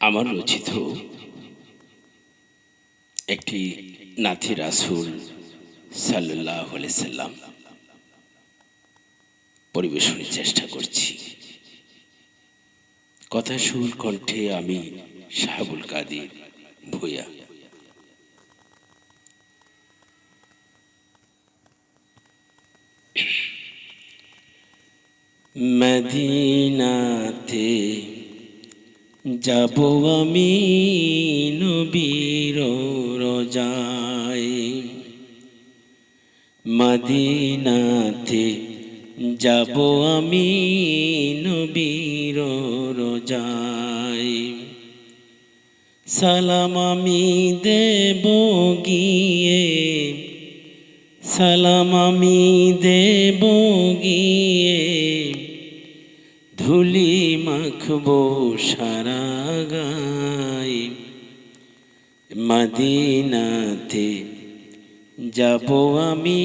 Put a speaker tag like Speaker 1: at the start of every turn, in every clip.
Speaker 1: আমার রচিত একটি নাথি রাসুল সাল্লাহ সাল্লাম। পরিবেশনের চেষ্টা করছি। কথা সুর কণ্ঠে আমি শাহাবুল কাদের ভূয়া মদিনাতে যাব আমি নবীর রোজায়। মদিনাতে যাব আমি নবীর রোজায়। সালাম আমি দেব গিয়ে, সালাম আমি দেব গিয়ে। ধুলি মাখবো সারা গাই। মদিনাতে যাব আমি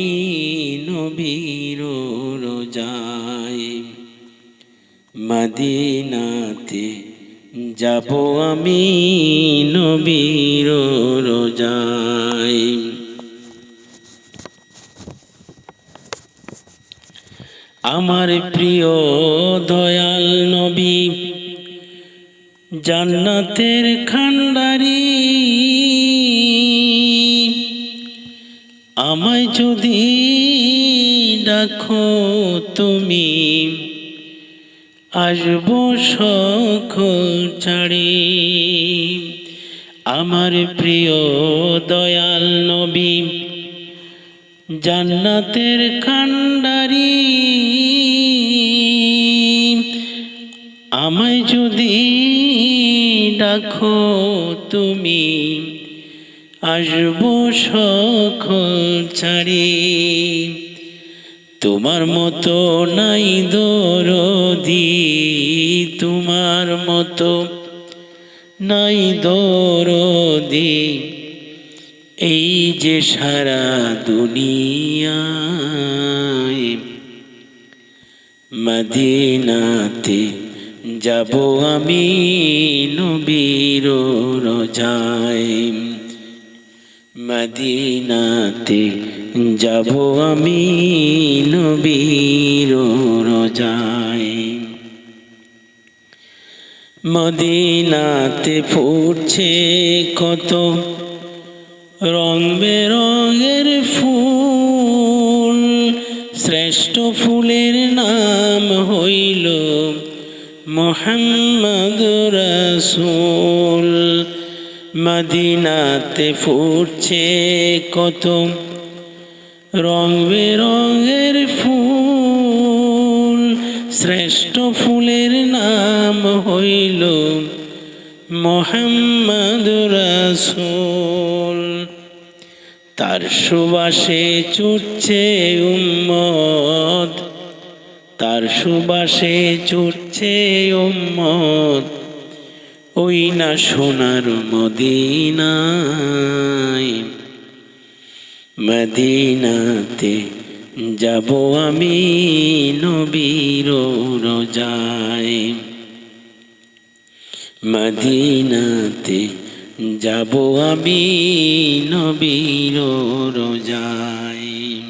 Speaker 1: নবীর রোজাই মদিনাতে যাব আমি নবীর রোজাই আমার প্রিয় দয়াল নবী, জান্নাতের খান্ডারি। আমায় যদি ডাকো তুমি, আসব সকল ছাড়ি। আমার প্রিয় দয়াল নবী জান্নাতের খান্ডারি। আমায় যদি ডাকো তুমি, আসব সকল ছাড়ি। তোমার মতো নাই দরদি, তোমার মতো নাই দরদি। এই যে সারা দুনিয়ায় মদিনাতে যাব আমি নবীর রোজায়। মদিনাতে যাব আমি নবীর রোজায়। মদিনাতে ফুটছে কত রং বেরঙের ফুল, শ্রেষ্ঠ ফুলের নাম হইল মোহাম্মদ রসুল। মদিনাতে ফুটছে কত রং বেরঙের ফুল, শ্রেষ্ঠ ফুলের নাম হইল মোহাম্মদ রসুল। তার সুবাসে চুটছে উম্মত। তার সুবাসে চুটছে উম্মত। ওই না সোনার মদিনায়। মদিনাতে যাব আমি নবীর রোজায়। মদিনাতে যাব আমি নবীর রোজায়।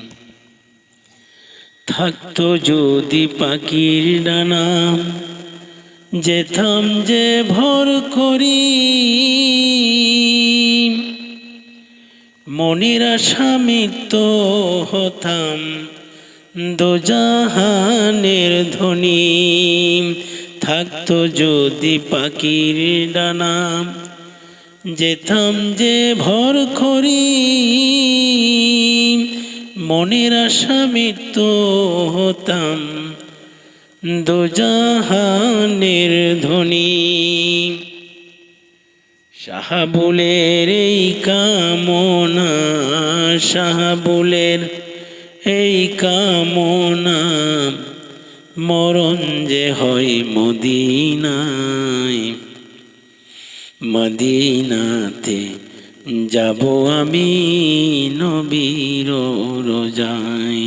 Speaker 1: থাকতো যদি পাখির ডানা যেতাম যে ভর করি। মনির আসামিত হতাম দোজাহানের ধ্বনি। থাকতো যদি পাখির ডানা যেতাম যে ভর করি মনের আসামিত হতাম দুজাহানের ধ্বনি। শাহাবুলের এই কামনা, শাহাবুলের এই কামনা, মরণ যে হয় মদিনায়। মদিনাতে যাব আমি নবীর রোজায়।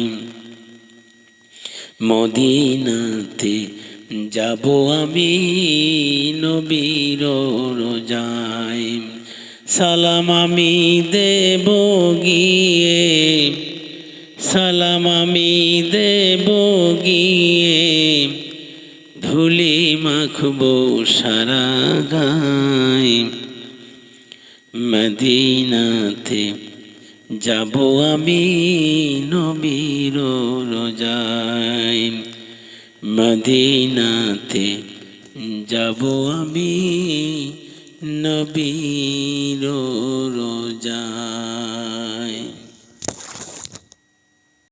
Speaker 1: মদিনাতে যাব আমি নবীর রোজায়। সালাম আমি দেব গিয়ে, সালাম আমি দেব গিয়ে। মাখবো সারা গায় মদিনাতে যাব আমি নবীর রোজায়। মদিনাতে যাব আমি নবীর রোজায়।